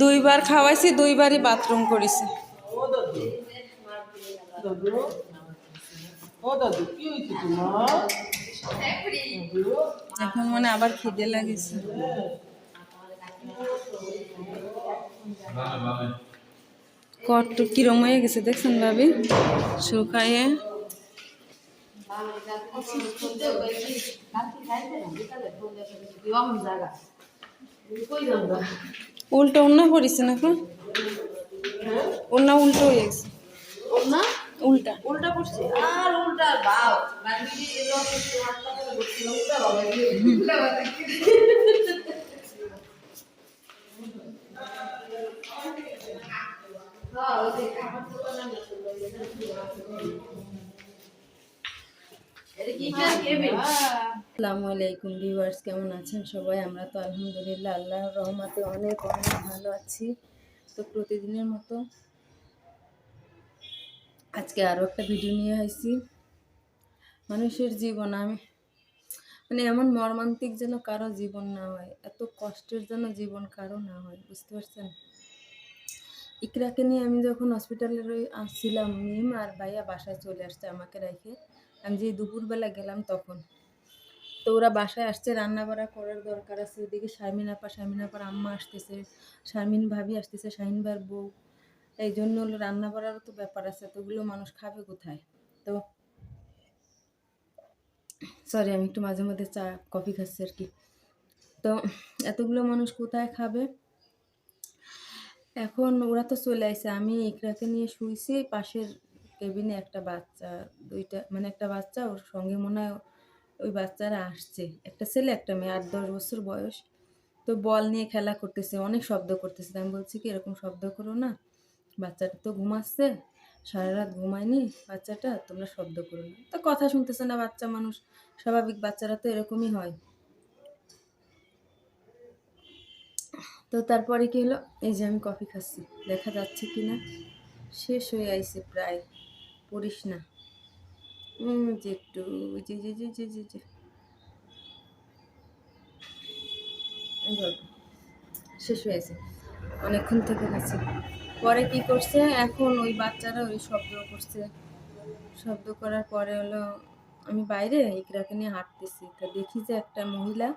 দুইবার খাওয়াইছি, দুইবারই বাথরুম করেছে। এখন মানে আবার খিদে লাগিছে। কত কিরম হয়ে গেছে দেখছেন ভাবি? শুকাইয়ে উল্টো উন্না পড়িছে না এখন? উন্না উল্টো হয়ে গেছে। না উল্টা। উল্টা পড়ছে আর উল্টা বাও। হ্যাঁ এটা কি কেবিন আসসালামু আলাইকুম ভিউয়ার্স, কেমন আছেন সবাই? আমরা তো আলহামদুলিল্লাহ আল্লাহর রহমতে অনেক অনেক ভালো আছি। তো প্রতিদিনের মতো আজকে আরও একটা ভিডিও নিয়ে আসছি। মানুষের জীবন, আমি মানে এমন মর্মান্তিক যেন কারও জীবন না হয়, এত কষ্টের যেন জীবন কারও না হয়, বুঝতে পারছেন? ইকরাকে নিয়ে আমি যখন হসপিটালে আসছিলাম মিম আর ভাইয়া বাসায় চলে আসছে আমাকে রেখে। আমি যে দুপুরবেলা গেলাম তখন। তো ওরা বাসায় আসছে রান্না বাড়া করার দরকার আছে। ওদিকে শারমিন আপা, শারমিন আপার আম্মা আসতেছে, শারমিন ভাবি আসতেছে শাহিন ভাইয়ের বউ। এই জন্য হলো রান্না বাড়ারও তো ব্যাপার আছে তো ওগুলো মানুষ খাবে কোথায়? তো সরি আমি একটু মাঝে মধ্যে চা, কফি খাচ্ছি আর কি। তো এতগুলো মানুষ কোথায় খাবে? এখন ওরা তো চলে আসছে আমি ইকরাকে নিয়ে শুয়েছি পাশের কেবিনে একটা বাচ্চা, দুইটা মানে একটা বাচ্চা, ওর সঙ্গে মনে হয় ওই বাচ্চারা আসছে। একটা ছেলে, একটা মেয়ে, আট, দশ বছর বয়স। তো বল নিয়ে খেলা করতেছে, অনেক শব্দ করতেছে। আমি বলছি কি, এরকম শব্দ করো না। বাচ্চাটা তো ঘুমাচ্ছে, সারা রাত ঘুমায়নি। বাচ্চাটা, তোমরা শব্দ করো না। তো কথা শুনতেছে না বাচ্চা মানুষ। স্বাভাবিক বাচ্চারা তো এরকমই হয়। তো তারপরে কি হলো? এই যে আমি কফি খাচ্ছি। দেখা যাচ্ছে কি না শেষ হয়ে আইছে প্রায়। পড়িস না। একটু শেষ হয়েছে অনেকক্ষণ থেকে গেছে। পরে কি করছে? এখন ওই বাচ্চারা ওই শব্দ করছে। শব্দ করার পরে হলো, আমি বাইরে ইকরাকে নিয়ে হাঁটতেছি। তা দেখি যে একটা মহিলা,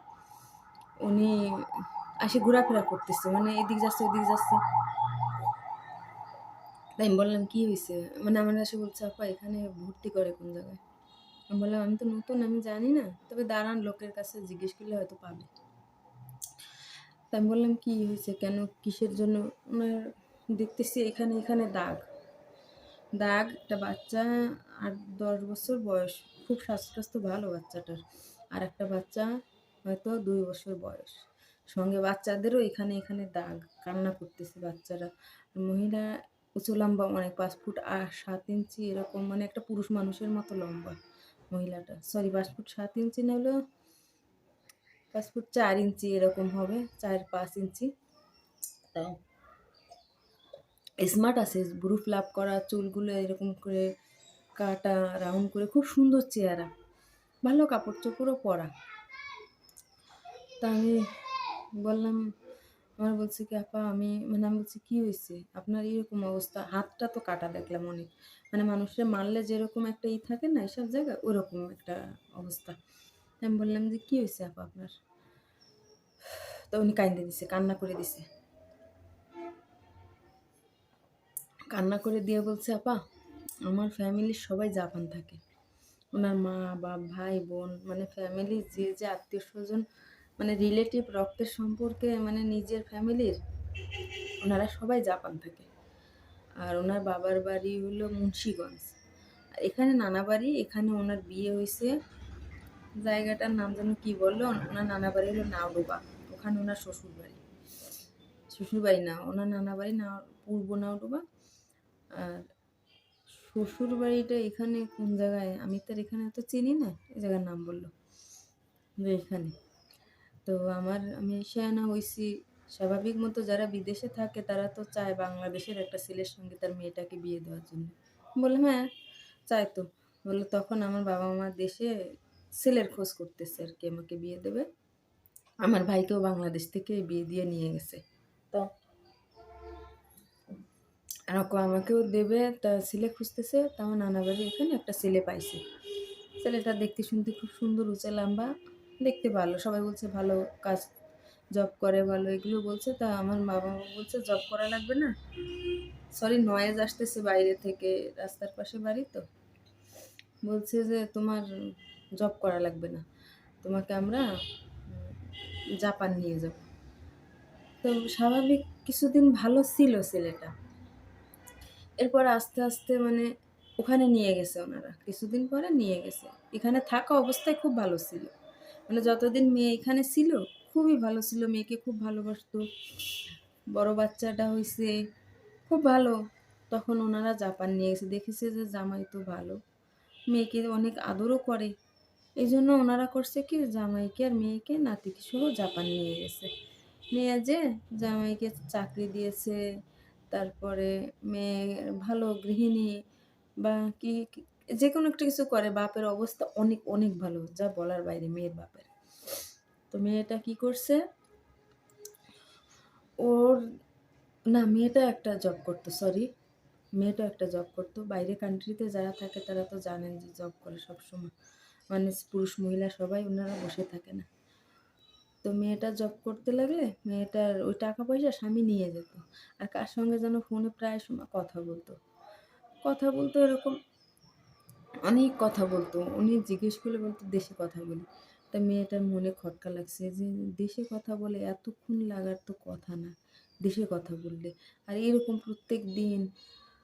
উনি আসে ঘোরাফেরা করতেছে। মানে এদিক যাচ্ছে, ওদিক যাচ্ছে। তাই আমি বললাম, কি হয়েছে মানে আমার এসে বলছে, আপা, এখানে ভর্তি করে কোন জায়গায়? আমি বললাম, আমি তো নতুন, আমি জানি না। তবে দাঁড়ান, লোকের কাছে জিজ্ঞেস করলে হয়তো পাবে। তাই আমি বললাম, কি হয়েছে কেন? কিসের জন্য? ওনার দেখতেছি এখানে এখানে দাগ। দাগ, একটা বাচ্চা, আট, দশ বছর বয়স। খুব স্বাস্থ্য ভালো বাচ্চাটার। আর একটা বাচ্চা হয়তো দুই বছর বয়স। সঙ্গে বাচ্চাদেরও এখানে এখানে দাগ, কান্না করতেছে বাচ্চারা। মহিলা উঁচু লম্বা অনেক পাঁচ ফুট আর সাত ইঞ্চি এরকম মানে একটা পুরুষ মানুষের মতো লম্বা মহিলাটা। সরি পাঁচ ফুট সাত ইঞ্চি না হলেও পাঁচ ফুট চার ইঞ্চি এরকম হবে, চার পাঁচ ইঞ্চি। তো স্মার্ট আছে ব্রুফ লাভ করা, চুলগুলো এরকম করে কাটা রাউন্ড করে, খুব সুন্দর চেহারা। ভালো কাপড় চোপড়ও পরা। তা আমি বললাম আমার বলছে কি, আপা, আমি মানে আমি বলছি, কী হয়েছে আপনার এরকম অবস্থা। হাতটা তো কাটা দেখলাম অনেক। মানে মানুষের মারলে যেরকম একটা ই থাকে না, এসব জায়গায় ওরকম একটা অবস্থা। আমি বললাম যে, কী হয়েছে আপা আপনার? তো উনি কান্দে দিছে, কান্না করে দিছে। কান্না করে দিয়ে বলছে, আপা, আমার ফ্যামিলির সবাই জাপান থাকে। ওনার মা, বাপ, ভাই, বোন মানে ফ্যামিলি যে যে আত্মীয় স্বজন মানে রিলেটিভ রক্তের সম্পর্কে মানে নিজের ফ্যামিলির ওনারা সবাই জাপান থাকে। আর ওনার বাবার বাড়ি হলো মুন্সিগঞ্জ। এখানে নানা বাড়ি, এখানে ওনার বিয়ে হয়েছে। জায়গাটার নাম যেন কী বলল? ওনার নানা বাড়ি হলো নাওডোবা। ওখানে ওনার শ্বশুর বাড়ি। শ্বশুর বাড়ি না, ওনার নানা বাড়ি না, পূর্ব নাওডোবা। আর শ্বশুর বাড়িটা এখানে কোন জায়গায়? আমি তো আর এখানে তো চিনি না, এই জায়গার নাম বলল। এখানে। তো আমার, আমি এশিয়ানা হয়েছি স্বাভাবিক মতো যারা বিদেশে থাকে, তারা তো চায় বাংলাদেশের একটা ছেলের সঙ্গে তার মেয়েটাকে বিয়ে দেওয়ার জন্য। বললাম হ্যাঁ চায় তো। বলল, তখন আমার বাবা মা দেশে ছেলের খোঁজ করতেছে আর কি, আমাকে বিয়ে দেবে। আমার ভাইকেও বাংলাদেশ থেকে বিয়ে দিয়ে নিয়ে গেছে। তো আর আমাকেও দেবে, তা ছেলে খুঁজতেছে। তা আমার নানা বাড়ি এখানে একটা ছেলে পাইছে। ছেলেটা দেখতে শুনতে খুব সুন্দর, উঁচা, লম্বা। দেখতে ভালো, সবাই বলছে ভালো কাজ জব করে ভালো, এগুলো বলছে, তা আমার বাবা মা বলছে জব করা লাগবে না। সরি নয়েজ আসতেছে বাইরে থেকে, রাস্তার পাশে বাড়ি তো। বলছে যে তোমার জব করা লাগবে না, তোমাকে আমরা জাপান নিয়ে যাব। তো স্বাভাবিক কিছুদিন ভালো ছিল ছেলেটা। এরপর আস্তে আস্তে মানে ওখানে নিয়ে গেছে ওনারা, কিছুদিন পরে নিয়ে গেছে। এখানে থাকা অবস্থায় খুব ভালো ছিল। মানে যতদিন মেয়ে এখানে ছিল, খুবই ভালো ছিল। মেয়েকে খুব ভালোবাসতো। বড় বাচ্চাটা হয়েছে খুব ভালো। তখন ওনারা জাপান নিয়ে গেছে। দেখেছে যে জামাই তো ভালো। মেয়েকে অনেক আদরও করে। এই জন্য ওনারা করছে কি, জামাইকে আর মেয়েকে নাতিকে সহ জাপান নিয়ে গেছে। নিয়ে যে জামাইকে চাকরি দিয়েছে, তারপরে মেয়ে ভালো গৃহিণী বা কি যে কোনো একটা কিছু করে, বাপের অবস্থা অনেক অনেক ভালো, যা বলার বাইরে, মেয়ের বাপের। তো মেয়েটা কি করছে? ওর, না, মেয়েটা একটা জব করতো সরি মেয়েটা একটা জব করতো। বাইরে কান্ট্রিতে যারা থাকে, তারা তো জানেন যে জব করে সবসময়। মানে পুরুষ, মহিলা সবাই, ওনারা বসে থাকে না। তো মেয়েটা জব করতে লাগলে, মেয়েটার ওই টাকা পয়সা স্বামী নিয়ে যেত। আর কার সঙ্গে যেন ফোনে প্রায় সময় কথা বলতো। কথা বলতো এরকম অনেক কথা বলতো। উনি জিজ্ঞেস করলে বলতো, দেশে কথা বলি। তা মেয়েটার মনে খটকা লাগছে যে, দেশে কথা বলে এতক্ষণ লাগার তো কথা না। দেশে কথা বললে। আর এরকম প্রত্যেক দিন।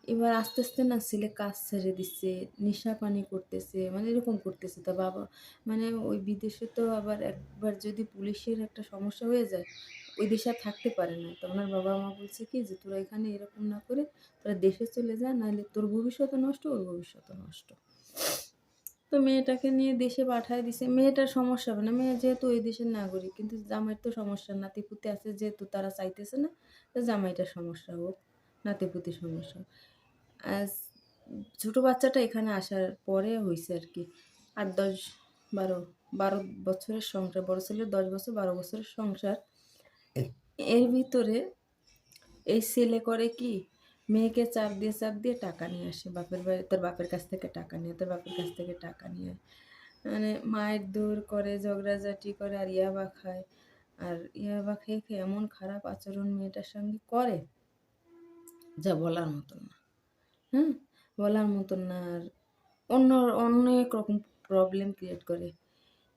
এবার আস্তে আস্তে না ছেলে কাজ ছেড়ে দিচ্ছে, নেশা পানি করতেছে মানে এরকম করতেছে। তা বাবা মানে ওই বিদেশে তো আবার একবার যদি পুলিশের একটা সমস্যা হয়ে যায়, ওই দেশে আর থাকতে পারে না। তো ওনার বাবা মা বলছে কি যে, তোরা এখানে এরকম না করে, তোরা দেশে চলে যা, নাহলে তোর ভবিষ্যৎও নষ্ট, ওর ভবিষ্যৎও নষ্ট। তো মেয়েটাকে নিয়ে দেশে পাঠায় দিছে। মেয়েটার সমস্যা হবে না। মেয়ে যেহেতু ওই দেশের নাগরিক কিন্তু জামাইয়ের তো সমস্যা। নাতিপুতি আছে যেহেতু তারা চাইতেছে না তো জামাইটার সমস্যা হোক নাতিপুতি সমস্যা হোক। ছোটো বাচ্চাটা এখানে আসার পরে হয়েছে আর কি। আট দশ বারো বারো বছরের সংসার বড় ছেলের দশ বছর বারো বছরের সংসার। এর ভিতরে এই ছেলে করে কি? মেয়েকে চাপ দিয়ে চাপ দিয়ে টাকা নিয়ে আসে, বাপের বাড়ি, তোর বাপের কাছ থেকে টাকা নিয়ে, তোর বাপের কাছ থেকে টাকা নিয়ে। মানে মায়ের দূর করে, ঝগড়াঝাটি করে আর ইয়াবা খায়। আর ইয়াবা খেয়ে খেয়ে এমন খারাপ আচরণ মেয়েটার সঙ্গে করে যা বলার মতন না। হ্যাঁ বলার মতন না। আর অন্য, অনেক রকম প্রবলেম ক্রিয়েট করে।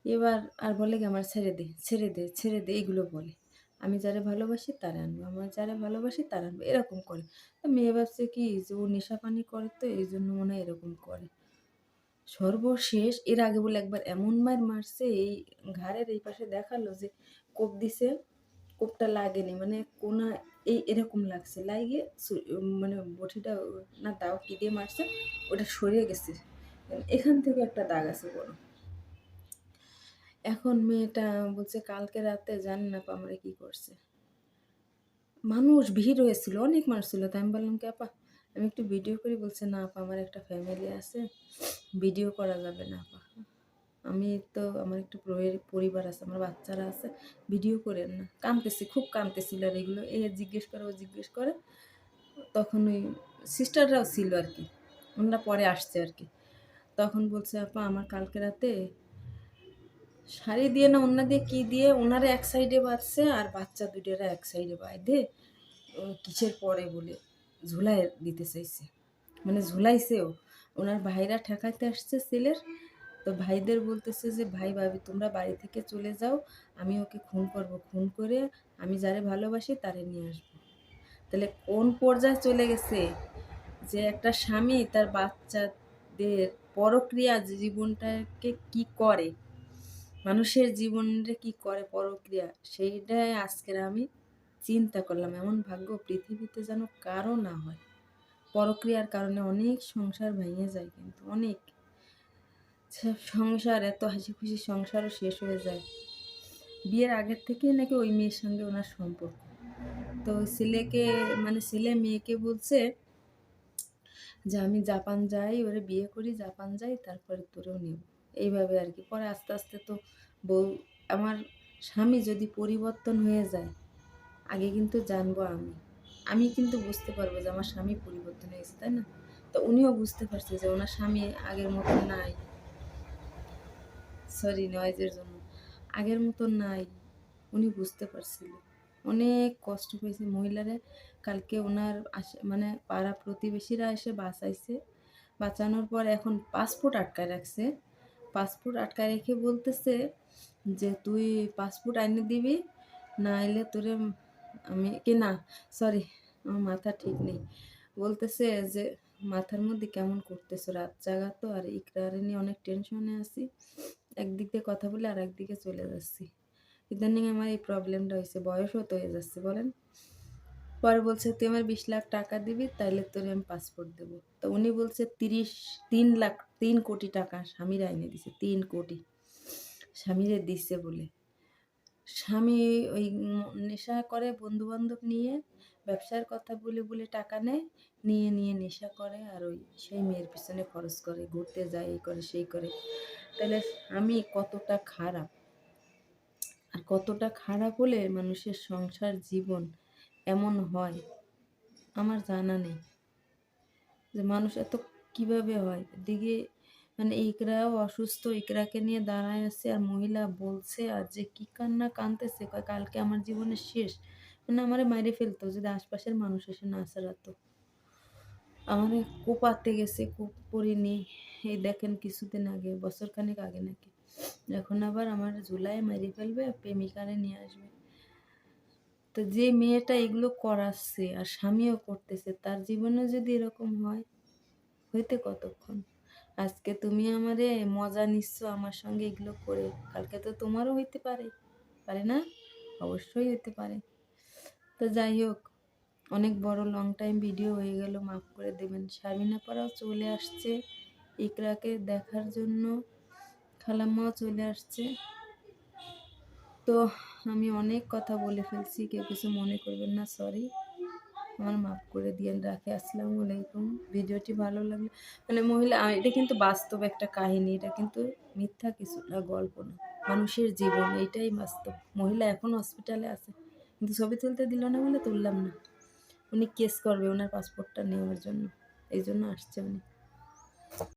এবার আর বলে কি, আমার ছেড়ে দে ছেড়ে দে ছেড়ে দে এইগুলো বলে। আমি যারা ভালোবাসি তারা আনব, আমার যারা ভালোবাসি তারা আনব, এরকম করে। তো মেয়ে ভাবছে কি যে ও নেশা পানি করে তো, এই জন্য মনে হয় এরকম করে। সর্বশেষ, এর আগে বলে একবার এমন মার মারছে, এই ঘাড়ের এই পাশে দেখাল যে কোপ দিছে, কোপটা লাগেনি মানে কোনা, এই এরকম লাগছে। লাগিয়ে মানে বটিটা, না দাও কি দিয়ে মারছে, ওটা সরে গেছে। এখান থেকে একটা দাগ আছে বড়। এখন মেয়েটা বলছে, কালকে রাতে জানি না আমরা কি করছে। মানুষ, ভিড় হয়েছিল, অনেক মানুষ ছিল। তাই আমি বললাম কি, আপা, আমি একটু ভিডিও করি। বলছে, না আপা, আমার একটা ফ্যামিলি আছে। ভিডিও করা যাবে না আপা। আমি তো, আমার একটু পরিবার আছে, আমার বাচ্চারা আছে। ভিডিও করেন না। কাঁদতেছি খুব কাঁদতেছিল আর এগুলো। এ জিজ্ঞেস করে, ও জিজ্ঞেস করে। তখন ওই সিস্টাররাও ছিল আর কি। ওনারা পরে আসছে আর কি। তখন বলছে, আপা, আমার কালকে রাতে শাড়ি দিয়ে না ওনা দিয়ে কী দিয়ে? ওনারা এক সাইডে বাঁধছে আর বাচ্চা দুটোরা এক সাইডে বাঁধে। কিসের পরে বলে? ঝুলাই দিতে চাইছে। মানে ঝুলাইছেও ওনার ভাইরা ঠেকাইতে আসছে ছেলের তো ভাইদের বলতেছে যে, ভাই, ভাবি, তোমরা বাড়ি থেকে চলে যাও। আমি ওকে খুন করব, খুন করে আমি যারে ভালোবাসি তারে নিয়ে আসব। তাহলে কোন পর্যায়ে চলে গেছে? যে একটা স্বামী তার বাচ্চাদের পরক্রিয়া জীবনটাকে কি করে? মানুষের জীবনে কি করে পরক্রিয়া? সেইটাই আজকের আমি চিন্তা করলাম, এমন ভাগ্য পৃথিবীতে যেন কারও না হয়। পরক্রিয়ার কারণে অনেক সংসার ভেঙে যায় কিন্তু অনেক। সংসার, এত হাসি খুশি সংসারও শেষ হয়ে যায়। বিয়ের আগের থেকেই নাকি ওই মেয়ের সঙ্গে ওনার সম্পর্ক। তো ছেলেকে মানে ছেলে মেয়েকে বলছে যে আমি জাপান যাই, ওরে বিয়ে করি, জাপান যাই, তারপরে তোরেও নেব। এইভাবে আর কি পরে আস্তে আস্তে তো বউ, আমার স্বামী যদি পরিবর্তন হয়ে যায়, আগে কিন্তু জানব আমি। আমি কিন্তু বুঝতে পারব যে আমার স্বামী পরিবর্তন হয়েছে, তাই না? তো উনিও বুঝতে পারছে যে ওনার স্বামী আগের মতো নাই। সরি নয়েজের জন্য। আগের মতো নাই। উনি বুঝতে পারছিল। অনেক কষ্ট পেয়েছে মহিলারা। কালকে ওনার আসে মানে পাড়া প্রতিবেশীরা এসে বাঁচাইছে। বাঁচানোর পর এখন পাসপোর্ট আটকায় রাখছে। পাসপোর্ট আটকায় রেখে বলতেছে যে, তুই পাসপোর্ট আইনে দিবি, না এলে তোরে আমি কি না, সরি, আমার মাথা ঠিক নেই। বলতেছে যে, মাথার মধ্যে কেমন করতেছো, রাত জাগা তো, আর ইকরারে নিয়ে অনেক টেনশনে আছি। একদিক দিয়ে কথা বলে আর একদিকে চলে যাচ্ছি। ইদানিং আমার এই প্রবলেমটা হয়েছে, বয়সও তো হয়ে যাচ্ছে, বলেন। পরে বলছে, তুই আমার বিশ লাখ টাকা দিবি, তাইলে তোর আমি পাসপোর্ট দেবো। তো উনি বলছে, তিরিশ, তিন লাখ তিন কোটি টাকা স্বামীরা এনে দিছে, তিন কোটি। স্বামীরে দিছে বলে। স্বামী ওই নেশা করে বন্ধু বান্ধব নিয়ে, ব্যবসার কথা বলে বলে টাকা নেয়, নিয়ে নিয়ে নেশা করে আর ওই সেই মেয়ের পিছনে খরচ করে, ঘুরতে যায়, এই করে, সেই করে। তাহলে আমি কতটা খারাপ? আর কতটা খারাপ হলে মানুষের সংসার, জীবন এমন হয়? আমার জানা নেই। যে মানুষ এত কীভাবে হয়? এদিকে মানে ইকরাও অসুস্থ, ইকরাকে নিয়ে দাঁড়ায় আছে আর মহিলা বলছে আর যে কি কান্না কানতেছে কালকে আমার জীবনের শেষ। মানে আমারে মাইরে ফেলতো, যদি আশপাশের মানুষ এসে না সারাতো। আমারে কোপাতে গেছে, কোপ পরিনি এই দেখেন কিছুদিন আগে, বছর খানেক আগে নাকি। এখন আবার আমার জুলাই মারি ফেলবে, প্রেমিকারে নিয়ে আসবে। তো যে মেয়েটা এগুলো করাচ্ছে আর স্বামীও করতেছে, তার জীবনে যদি এরকম হয় হইতে কতক্ষণ? আজকে তুমি আমারে মজা নিচ্ছ আমার সঙ্গে এগুলো করে। কালকে তো তোমারও হইতে পারে। পারে না? অবশ্যই হইতে পারে। তো যাই হোক, অনেক বড় লং টাইম ভিডিও হয়ে গেল, মাফ করে দেবেন। শারমিনা পাড়াও চলে আসছে, ইকরাকে দেখার জন্য। খালাম্মাও চলে আসছে। তো আমি অনেক কথা বলে ফেলছি, কেউ কিছু মনে করবেন না সরি আমার মাফ করে দিয়ে রাখে, আসসালামু আলাইকুম। ভিডিওটি ভালো লাগল মানে মহিলা এটা কিন্তু বাস্তব একটা কাহিনী, এটা কিন্তু মিথ্যা কিছু না, গল্প না। মানুষের জীবন এটাই বাস্তব। মহিলা এখন হসপিটালে আছে, কিন্তু ছবি তুলতে দিল না বলে তুললাম না। উনি কেস করবে ওনার পাসপোর্টটা নেওয়ার জন্য, এই জন্য আসছে উনি।